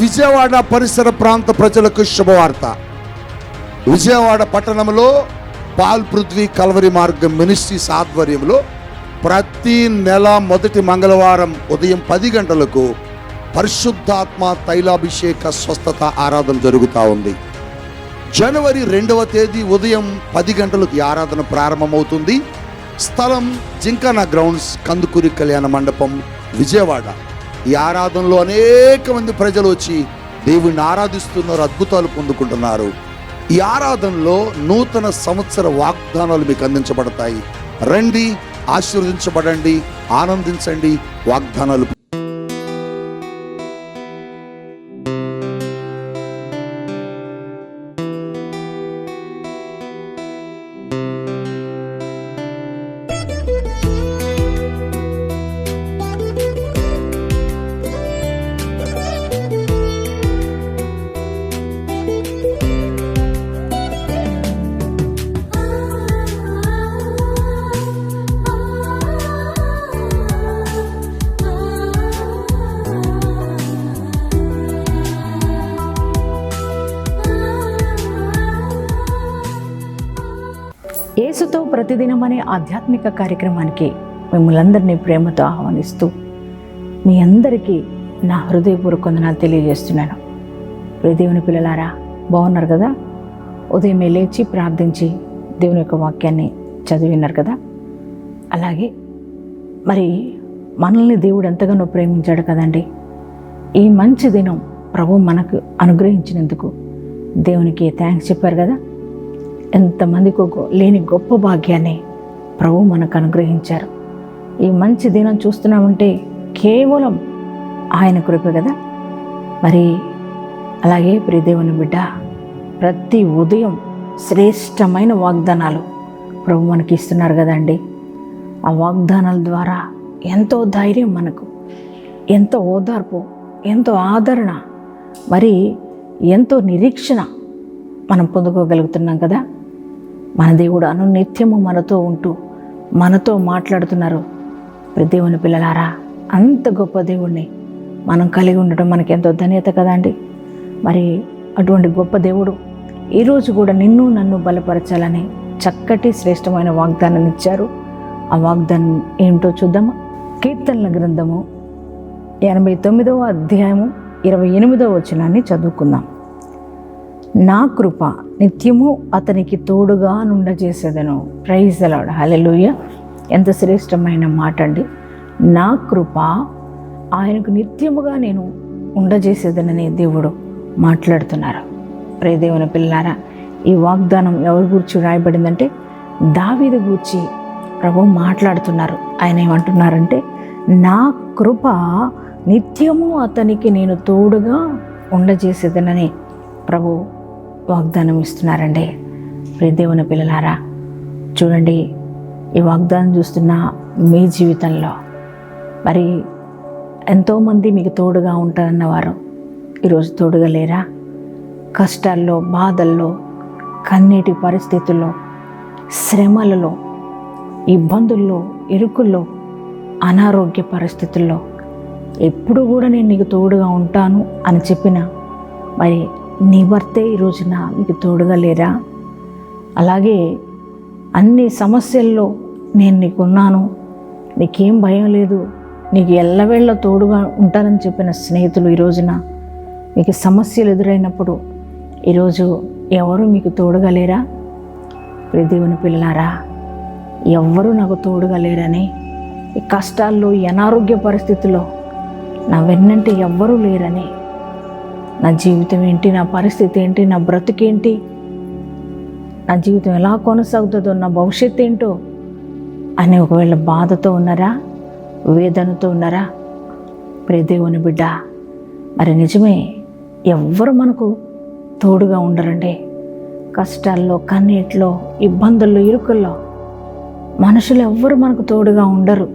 విజయవాడ పరిసర ప్రాంత ప్రజలకు శుభవార్త. విజయవాడ పట్టణంలో పాల్ పృథ్వీ కల్వరి మార్గం మినిస్ట్రీస్ ఆధ్వర్యంలో ప్రతి నెల మొదటి మంగళవారం ఉదయం పది గంటలకు పరిశుద్ధాత్మ తైలాభిషేక స్వస్థత ఆరాధన జరుగుతూ ఉంది. జనవరి రెండవ తేదీ ఉదయం పది గంటలకు ఈ ఆరాధన ప్రారంభమవుతుంది. స్థలం జింకానా గ్రౌండ్స్ కందుకూరి కళ్యాణ మండపం విజయవాడ. ఈ ఆరాధనలో అనేక మంది ప్రజలు వచ్చి దేవుణ్ణి ఆరాధిస్తున్నారు అద్భుతాలు పొందుకుంటున్నారు. ఈ ఆరాధనలో నూతన సంవత్సర వాగ్దానాలు మీకు అందించబడతాయి. రండి ఆశీర్వదించబడండి ఆనందించండి వాగ్దానాలు ప్రతిదినం అనే ఆధ్యాత్మిక కార్యక్రమానికి మిమ్మల్ని అందరినీ ప్రేమతో ఆహ్వానిస్తూ మీ అందరికీ నా హృదయపూర్వక వందనాలు తెలియజేస్తున్నాను. ప్రియ దేవుని పిల్లలారా బాగున్నారు కదా? ఉదయమే లేచి ప్రార్థించి దేవుని యొక్క వాక్యాన్ని చదివినారు కదా? అలాగే మరి మనల్ని దేవుడు ఎంతగానో ప్రేమించాడు కదండి. ఈ మంచి దినం ప్రభు మనకు అనుగ్రహించినందుకు దేవునికి థ్యాంక్స్ చెప్పారు కదా? ఎంతమందికి గొ- లేని గొప్ప భాగ్యాన్ని ప్రభు మనకు అనుగ్రహించారు. ఈ మంచి దినం చూస్తున్నామంటే కేవలం ఆయన కృప కదా? మరి అలాగే ప్రియదేవుని బిడ్డ ప్రతి ఉదయం శ్రేష్టమైన వాగ్దానాలు ప్రభు మనకి ఇస్తున్నారు కదండి ఆ వాగ్దానాల ద్వారా ఎంతో ధైర్యం మనకు ఎంతో ఓదార్పు ఎంతో ఆదరణ మరి ఎంతో నిరీక్షణ మనం పొందుకోగలుగుతున్నాం కదా? మన దేవుడు అనునిత్యము మనతో ఉంటూ మనతో మాట్లాడుతున్నారు. ప్రతి దేవుని పిల్లలారా అంత గొప్ప దేవుణ్ణి మనం కలిగి ఉండడం మనకి ఎంతో ధన్యత కదండి మరి అటువంటి గొప్ప దేవుడు ఈరోజు కూడా నిన్ను నన్ను బలపరచాలని చక్కటి శ్రేష్టమైన వాగ్దానాన్ని ఇచ్చారు. ఆ వాగ్దానం ఏమిటో చూద్దామా? కీర్తనల గ్రంథము ఎనభై తొమ్మిదవ అధ్యాయము ఇరవై ఎనిమిదవ వచనాన్ని చదువుకుందాం. నా కృప నిత్యము అతనికి తోడుగా నుండజేసేదను. ప్రైజ్ అలాడ్ హలెలుయ ఎంత శ్రేష్టమైన మాట అండి నా కృప ఆయనకు నిత్యముగా నేను ఉండజేసేదనని దేవుడు మాట్లాడుతున్నారు. ప్రేదేవుని పిల్లారా ఈ వాగ్దానం ఎవరి గురించి రాయబడిందంటే దావీది గూర్చి ప్రభు మాట్లాడుతున్నారు. ఆయన ఏమంటున్నారంటే నా కృప నిత్యము అతనికి నేను తోడుగా ఉండజేసేదనని ప్రభు వాగ్దానం ఇస్తున్నారండి. ప్రియ దేవుని పిల్లలారా చూడండి ఈ వాగ్దానం చూస్తున్న మీ జీవితంలో మరి ఎంతోమంది మీకు తోడుగా ఉంటారన్నవారు ఈరోజు తోడుగా లేరా? కష్టాల్లో బాధల్లో కన్నీటి పరిస్థితుల్లో శ్రమలలో ఇబ్బందుల్లో ఇరుకుల్లో అనారోగ్య పరిస్థితుల్లో ఎప్పుడు కూడా నేను నీకు తోడుగా ఉంటాను అని చెప్పిన మరి నీ భర్తే ఈ రోజున మీకు తోడుగా లేరా? అలాగే అన్ని సమస్యల్లో నేను నీకున్నాను. నీకేం భయం లేదు. నీకు ఎల్లవేళ్ళ తోడుగా ఉంటానని చెప్పిన స్నేహితులు ఈ రోజున మీకు సమస్యలు ఎదురైనప్పుడు ఈరోజు ఎవరు మీకు తోడుగా లేరా? ప్రియ దేవుని పిల్లారా ఎవ్వరూ నాకు తోడుగా లేరని ఈ కష్టాల్లో ఈ అనారోగ్య పరిస్థితుల్లో నా వెన్నంటే ఎవ్వరూ లేరని నా జీవితం ఏంటి? నా పరిస్థితి ఏంటి? నా బ్రతుకేంటి? నా జీవితం ఎలా కొనసాగుతుందో? నా భవిష్యత్తు ఏంటో? అని ఒకవేళ బాధతో ఉన్నారా? వేదనతో ఉన్నారా? ప్రదేవుని బిడ్డ మరి నిజమే ఎవ్వరు మనకు తోడుగా ఉండరండి. కష్టాల్లో కన్నీటిలో ఇబ్బందుల్లో ఇరుకుల్లో మనుషులు ఎవ్వరు మనకు తోడుగా ఉండరు.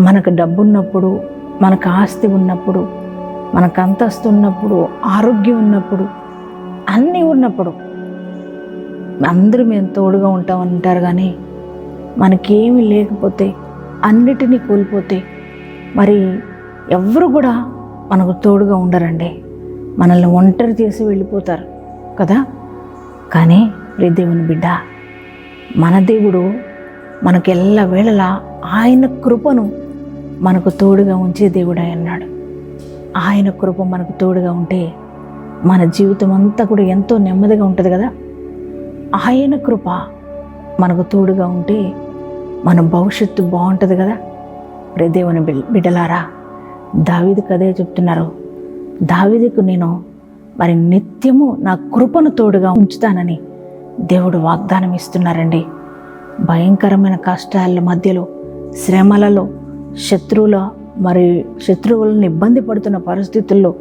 మనకు డబ్బు ఉన్నప్పుడు మనకు ఆస్తి ఉన్నప్పుడు మనకు అంతస్తు ఉన్నప్పుడు ఆరోగ్యం ఉన్నప్పుడు అన్నీ ఉన్నప్పుడు అందరూ మేము తోడుగా ఉంటామని అంటారు కానీ మనకేమీ లేకపోతే అన్నిటినీ కోల్పోతే మరి ఎవరు కూడా మనకు తోడుగా ఉండరండి. మనల్ని ఒంటరి చేసి వెళ్ళిపోతారు కదా? కానీ ప్రే దేవుని బిడ్డ మన దేవుడు మనకు ఎల్ల వేళలా ఆయన కృపను మనకు తోడుగా ఉంచే దేవుడు అన్నాడు ఆయన కృప మనకు తోడుగా ఉంటే మన జీవితం అంతా కూడా ఎంతో నెమ్మదిగా ఉంటుంది కదా? ఆయన కృప మనకు తోడుగా ఉంటే మన భవిష్యత్తు బాగుంటుంది కదా? ప్రదేవుని దేవుని బిడ్డలారా దావిదికి కదే చెప్తున్నారు. దావిదికు నేను మరి నిత్యము నా కృపను తోడుగా ఉంచుతానని దేవుడు వాగ్దానం ఇస్తున్నారండి. భయంకరమైన కష్టాల మధ్యలో శ్రమలలో శత్రువుల మరి శత్రువులను ఇబ్బంది పడుతున్న పరిస్థితుల్లో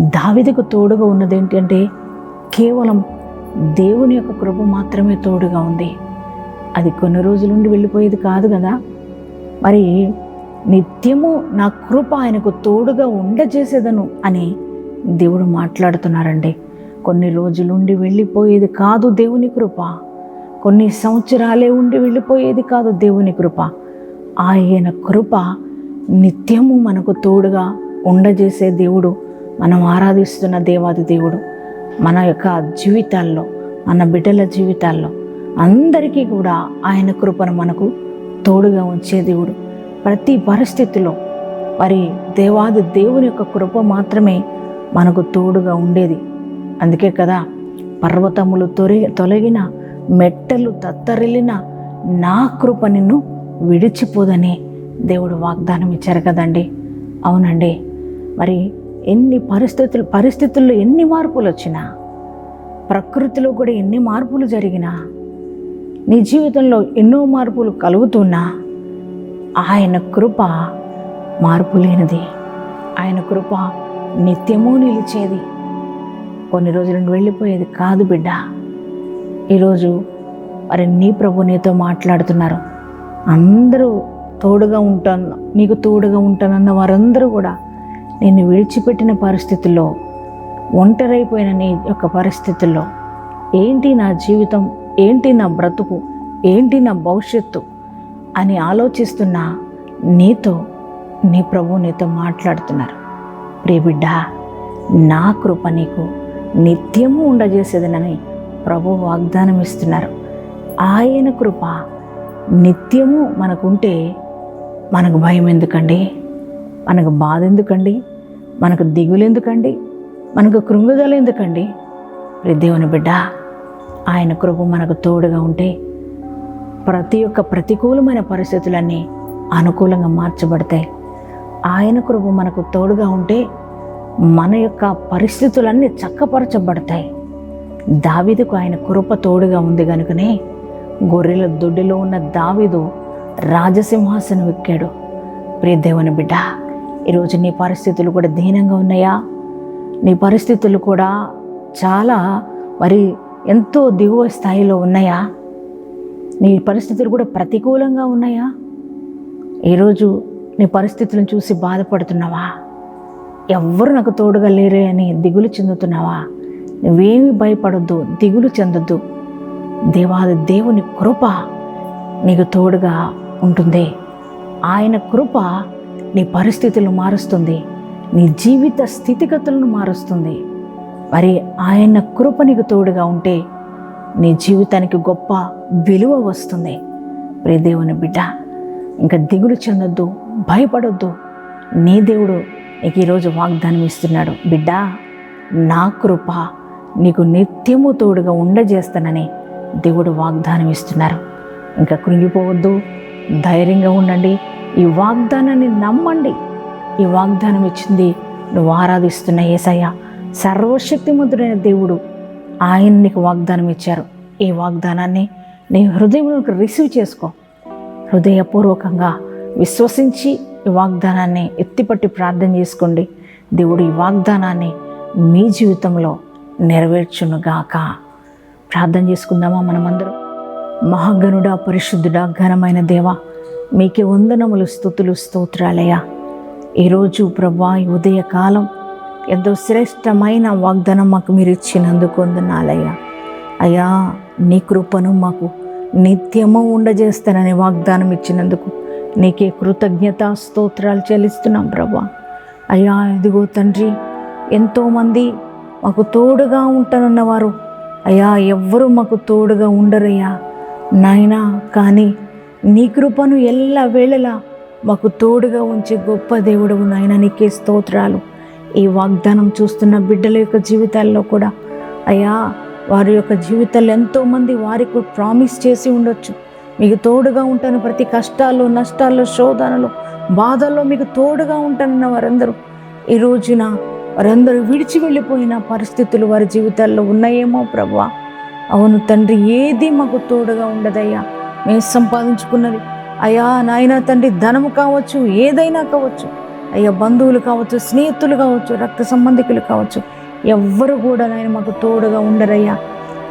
దావిదకు తోడుగా ఉన్నది ఏంటంటే కేవలం దేవుని యొక్క కృప మాత్రమే తోడుగా ఉంది. అది కొన్ని రోజులుండి వెళ్ళిపోయేది కాదు కదా. మరి నిత్యము నా కృప ఆయనకు తోడుగా ఉండజేసేదను అని దేవుడు మాట్లాడుతున్నారండి. కొన్ని రోజులుండి వెళ్ళిపోయేది కాదు దేవుని కృప. కొన్ని సంవత్సరాలే ఉండి వెళ్ళిపోయేది కాదు దేవుని కృప. ఆయన కృప నిత్యము మనకు తోడుగా ఉండజేసే దేవుడు మనం ఆరాధిస్తున్న దేవాది దేవుడు మన యొక్క జీవితాల్లో మన బిడ్డల జీవితాల్లో అందరికీ కూడా ఆయన కృపను మనకు తోడుగా ఉంచే దేవుడు. ప్రతి పరిస్థితిలో మరి దేవాది దేవుని యొక్క కృప మాత్రమే మనకు తోడుగా ఉండేది. అందుకే కదా పర్వతములు తొరి తొలగిన మెట్టలు తత్తరిల్లిన నా కృప నిన్ను విడిచిపోదని దేవుడు వాగ్దానం ఇచ్చారు కదండి. అవునండి. మరి ఎన్ని పరిస్థితులు పరిస్థితుల్లో ఎన్ని మార్పులు వచ్చినా ప్రకృతిలో కూడా ఎన్ని మార్పులు జరిగినా నీ జీవితంలో ఎన్నో మార్పులు కలుగుతున్నా ఆయన కృప మార్పు లేనిది ఆయన కృప నిత్యము నిలిచేది. కొన్ని రోజులు వెళ్ళిపోయేది కాదు బిడ్డ. ఈరోజు మరి నీ ప్రభు నీతో మాట్లాడుతున్నారు. అందరూ తోడుగా ఉంటాను నీకు తోడుగా ఉంటానన్న వారందరూ కూడా నిన్ను విడిచిపెట్టిన పరిస్థితుల్లో ఒంటరైపోయిన నీ యొక్క పరిస్థితుల్లో ఏంటి నా జీవితం ఏంటి నా బ్రతుకు ఏంటి నా భవిష్యత్తు అని ఆలోచిస్తున్న నీతో నీ ప్రభు నీతో మాట్లాడుతున్నారు. ప్రే బిడ్డ నా కృప నీకు నిత్యము ఉండజేసేదనని ప్రభు వాగ్దానం ఇస్తున్నారు ఆయన కృప నిత్యము మనకుంటే మనకు భయం ఎందుకండి? మనకు బాధ ఎందుకండి? మనకు దిగులు ఎందుకండి? మనకు కృంగుదల ఎందుకండి? దేవుని బిడ్డ ఆయన కృప మనకు తోడుగా ఉంటే ప్రతి ఒక్క ప్రతికూలమైన పరిస్థితులన్నీ అనుకూలంగా మార్చబడతాయి. ఆయన కృప మనకు తోడుగా ఉంటే మన యొక్క పరిస్థితులన్నీ చక్కపరచబడతాయి. దావీదుకు ఆయన కృప తోడుగా ఉంది కనుకనే గొర్రెల దొడ్డిలో ఉన్న దావీదు రాజసింహాసనం ఎక్కాడు. ప్రియ దేవుని బిడ్డ ఈరోజు నీ పరిస్థితులు కూడా దీనంగా ఉన్నాయా? నీ పరిస్థితులు కూడా చాలా మరి ఎంతో దిగువ స్థాయిలో ఉన్నాయా? నీ పరిస్థితులు కూడా ప్రతికూలంగా ఉన్నాయా? ఈరోజు నీ పరిస్థితులను చూసి బాధపడుతున్నావా? ఎవ్వరు నాకు తోడుగా లేరే అని దిగులు చెందుతున్నావా? నువ్వేమి భయపడొద్దు దిగులు చెందొద్దు. దేవాది దేవుని కృప నీకు తోడుగా ఉంటుంది. ఆయన కృప నీ పరిస్థితులు మారుస్తుంది. నీ జీవిత స్థితిగతులను మారుస్తుంది. మరి ఆయన కృప నీకు తోడుగా ఉంటే నీ జీవితానికి గొప్ప విలువ వస్తుంది. ప్రియ దేవుని బిడ్డ ఇంకా దిగులు చెందొద్దు భయపడొద్దు. నీ దేవుడు నీకు ఈరోజు వాగ్దానం ఇస్తున్నాడు. బిడ్డ నా కృప నీకు నిత్యము తోడుగా ఉండజేస్తానని దేవుడు వాగ్దానం ఇస్తున్నారు. ఇంకా కృంగిపోవద్దు. ధైర్యంగా ఉండండి. ఈ వాగ్దానాన్ని నమ్మండి. ఈ వాగ్దానం ఇచ్చింది నువ్వు ఆరాధిస్తున్న ఏసయ్య. సర్వశక్తిమంతుడైన దేవుడు ఆయన నీకు వాగ్దానం ఇచ్చారు. ఈ వాగ్దానాన్ని నీ హృదయంలోకి రిసీవ్ చేసుకో. హృదయపూర్వకంగా విశ్వసించి ఈ వాగ్దానాన్ని ఎత్తిపట్టి ప్రార్థన చేసుకోండి. దేవుడు ఈ వాగ్దానాన్ని మీ జీవితంలో నెరవేర్చునుగాక. ప్రార్థన చేసుకుందామా మనమందరం? మహాగనుడా పరిశుద్ధుడా ఘనమైన దేవ మీకే వందనములు స్థుతులు స్తోత్రాలయ్యా. ఈరోజు ప్రభా ఈ ఉదయకాలం ఎంతో శ్రేష్టమైన వాగ్దానం మాకు మీరు ఇచ్చినందుకు వందనాలయ్యా. అయ్యా నీ కృపను మాకు నిత్యము ఉండజేస్తానని వాగ్దానం ఇచ్చినందుకు నీకే కృతజ్ఞత స్తోత్రాలు చెల్లిస్తున్నాం ప్రభా. అయ్యా ఇదిగో తండ్రి ఎంతోమంది మాకు తోడుగా ఉంటానన్నవారు అయ్యా ఎవ్వరూ మాకు తోడుగా ఉండరయ్యా. నాయనా కానీ నీ కృపను ఎల్ల వేళలా మాకు తోడుగా ఉంచే గొప్ప దేవుడవు నాయన నీకే స్తోత్రాలు. ఈ వాగ్దానం చూస్తున్న బిడ్డల యొక్క జీవితాల్లో కూడా అయ్యా వారి యొక్క జీవితాల్లో ఎంతోమంది వారికి ప్రామిస్ చేసి ఉండొచ్చు. మీకు తోడుగా ఉంటాను ప్రతి కష్టాల్లో నష్టాల్లో శోధనలో బాధల్లో మీకు తోడుగా ఉంటానన్న వారందరూ. ఈ రోజున వారందరూ విడిచి వెళ్ళిపోయిన పరిస్థితులు వారి జీవితాల్లో ఉన్నాయేమో ప్రభా. అవును తండ్రి ఏది మాకు తోడుగా ఉండదయ్యా. మేము సంపాదించుకున్నది. అయ్యా నాయన తండ్రి ధనము కావచ్చు ఏదైనా కావచ్చు. అయ్యా బంధువులు కావచ్చు స్నేహితులు కావచ్చు రక్త సంబంధికులు కావచ్చు ఎవ్వరు కూడా నాయన మాకు తోడుగా ఉండరయ్యా.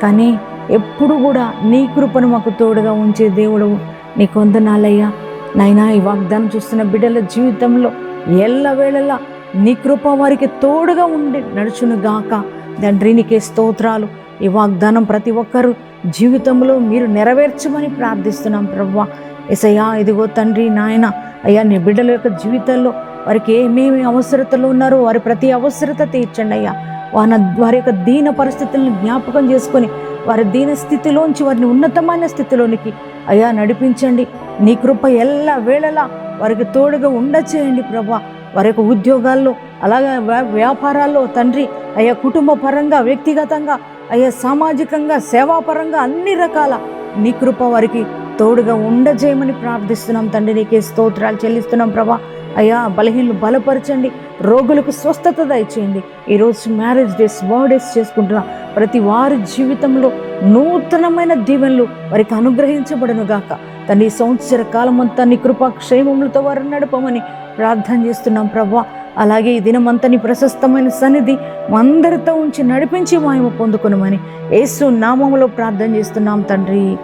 కానీ ఎప్పుడు కూడా నీ కృపను మాకు తోడుగా ఉంచే దేవుడు నీకు వందనాలయ్యా నాయనా ఈ వాగ్దానం చూస్తున్న బిడ్డల జీవితంలో ఎల్లవేళలా నీ కృప వారికి తోడుగా ఉండి నడుచును గాక తండ్రి నీకే స్తోత్రాలు. ఈ వాగ్దానం ప్రతి ఒక్కరు జీవితంలో మీరు నెరవేర్చమని ప్రార్థిస్తున్నాం ప్రవ్వా ఎసయ్యా ఇదిగో తండ్రి నాయన అయ్యా నీ బిడ్డల యొక్క జీవితంలో వారికి ఏమేమి అవసరతలు ఉన్నారో వారి ప్రతి అవసరత తీర్చండి అయ్యా. వారి వారి యొక్క దీన పరిస్థితులను జ్ఞాపకం చేసుకొని వారి దీన స్థితిలోంచి వారిని ఉన్నతమైన స్థితిలోనికి అయ్యా నడిపించండి. నీ కృప ఎల్ల వేళలా వారికి తోడుగా ఉండచేయండి ప్రభా వారి యొక్క ఉద్యోగాల్లో అలాగే వ్యా- వ్యాపారాల్లో తండ్రి అయ్యా కుటుంబ పరంగా వ్యక్తిగతంగా అయ్యా సామాజికంగా సేవాపరంగా అన్ని రకాల నీ కృప వారికి తోడుగా ఉండజేయమని ప్రార్థిస్తున్నాం తండ్రి. నీకే స్తోత్రాలు చెల్లిస్తున్నాం ప్రభా. అయ్యా బలహీనలు బలపరచండి. రోగులకు స్వస్థత దయచేయండి. ఈరోజు మ్యారేజ్ డేస్ బర్త్డేస్ చేసుకుంటున్న. ప్రతి వారి జీవితంలో నూతనమైన దీవెనలు వారికి అనుగ్రహించబడను గాక. తన ఈ సంవత్సర కాలం అంతా నీ కృపా క్షేమములతో వారిని నడపమని ప్రార్థన చేస్తున్నాం ప్రభా. అలాగే ఈ దినమంతా నీ ప్రశస్తమైన సన్నిధి అందరితో ఉంచి నడిపించి మాయమ పొందుకునమని యేసు నామములో ప్రార్థన చేస్తున్నాం తండ్రి.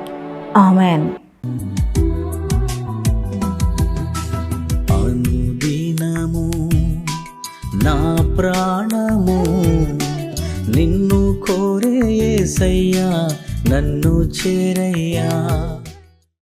ఆమెన్. అనుదినము నా ప్రాణము నిన్ను కోరే యేసయ్యా నన్ను చేరయ్యా.